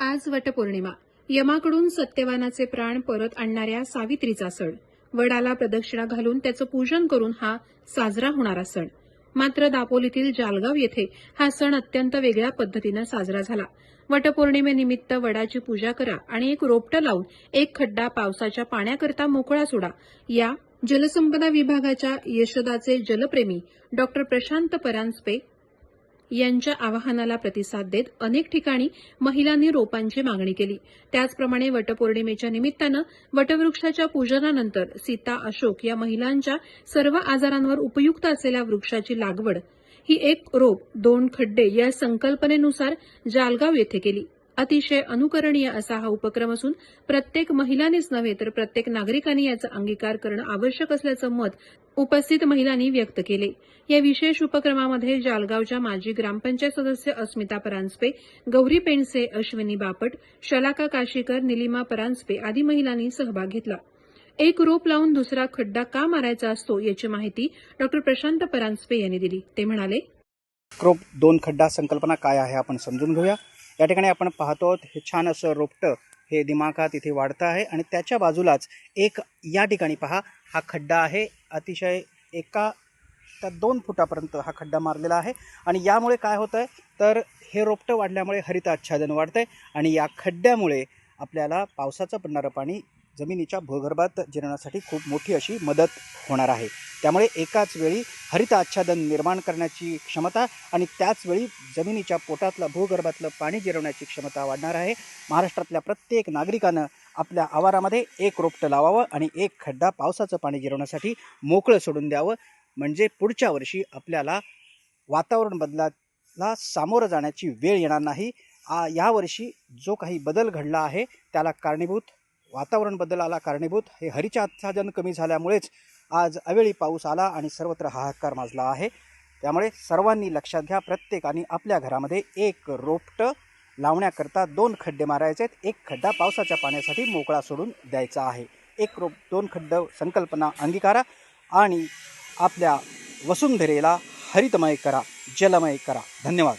आज वटपौर्णिमा. यमाकडून सत्यवानाचे प्राण परत आणणाऱ्या सावित्रीचा सण. वडाला प्रदक्षिणा घालून त्याचं पूजन करून हा साजरा होणारा सण. मात्र दापोलीतील जालगाव येथे हा सण अत्यंत वेगळ्या पद्धतीनं साजरा झाला. वटपौर्णिमेनिमित्त वडाची पूजा करा आणि एक रोपटं लावून एक खड्डा पावसाच्या पाण्याकरता मोकळा सोडा. या जलसंपदा विभागाच्या यशदाचे जलप्रेमी डॉक्टर प्रशांत परांजपे यांच्या आवाहनाला प्रतिसाद देत अनेक ठिकाणी महिलांनी रोपांची मागणी केली. त्याचप्रमाणे वटपौर्णिमेच्या निमित्तानं वटवृक्षाच्या पूजनानंतर सीता अशोक या महिलांच्या सर्व आजारांवर उपयुक्त असलेल्या वृक्षाची लागवड. ही एक रोप दोन खड्डे या संकल्पनेनुसार जालगाव येथे केली. अतिशय अनुकरणीय असा हा उपक्रम असून प्रत्येक महिलांनीच नव्हे तर प्रत्येक नागरिकांनी याचा अंगीकार करणं आवश्यक असल्याचं मत उपस्थित महिलांनी व्यक्त केले. या विशेष उपक्रमामध्ये जालगावच्या माजी ग्रामपंचायत सदस्य अस्मिता परांजपे गौरी पेंडसे अश्विनी बापट शलाका काशीकर निलिमा परांजपे आदी महिलांनी सहभाग घेतला. एक रोप लावून दुसरा खड्डा का मारायचा असतो याची माहिती डॉक्टर प्रशांत परांजपे यांनी दिली. ते म्हणाले क्रोप दोन खड्डा संकल्पना काय आहे आपण समजून घेऊया. या ठिकाणी आपण पाहतो आहोत हे छान असं रोपटं हे दिमाखात इथे वाढतं आहे आणि त्याच्या बाजूलाच एक या ठिकाणी पहा हा खड्डा आहे. अतिशय एका त्या दोन फुटापर्यंत हा खड्डा मारलेला आहे आणि यामुळे काय होतं आहे तर हे रोपटं वाढल्यामुळे हरित आच्छादन वाढतं आहे आणि या खड्ड्यामुळे आपल्याला पावसाचं पडणारं पाणी जमिनीच्या भूगर्भात जिरण्यासाठी खूप मोठी अशी मदत होणार आहे. त्यामुळे एकाच वेळी हरित आच्छादन निर्माण करण्याची क्षमता आणि त्याचवेळी जमिनीच्या पोटातलं भूगर्भातलं पाणी जिरवण्याची क्षमता वाढणार आहे. महाराष्ट्रातल्या प्रत्येक नागरिकानं आपल्या आवारामध्ये एक रोपटं लावावं आणि एक खड्डा पावसाचं पाणी जिरवण्यासाठी मोकळं सोडून द्यावं. म्हणजे पुढच्या वर्षी आपल्याला वातावरण बदलाला सामोरं जाण्याची वेळ येणार नाही. आ यावर्षी जो काही बदल घडला आहे त्याला कारणीभूत वातावरण बदलाला कारणीभूत. हे हरीचे आच्छादन कमी झाल्यामुळेच आज अवेळी पाऊस आला आणि सर्वत्र हाहाकार माजला आहे. त्यामुळे सर्वांनी लक्षात घ्या प्रत्येकाने आपल्या घरामध्ये एक रोपटं लावण्याकरता दोन खड्डे मारायचे आहेत. एक खड्डा पावसाच्या पाण्यासाठी मोकळा सोडून द्यायचा आहे. एक रोप दोन खड्ड संकल्पना अंगीकारा आणि आपल्या वसुंधरेला हरितमय करा जलमय करा. धन्यवाद.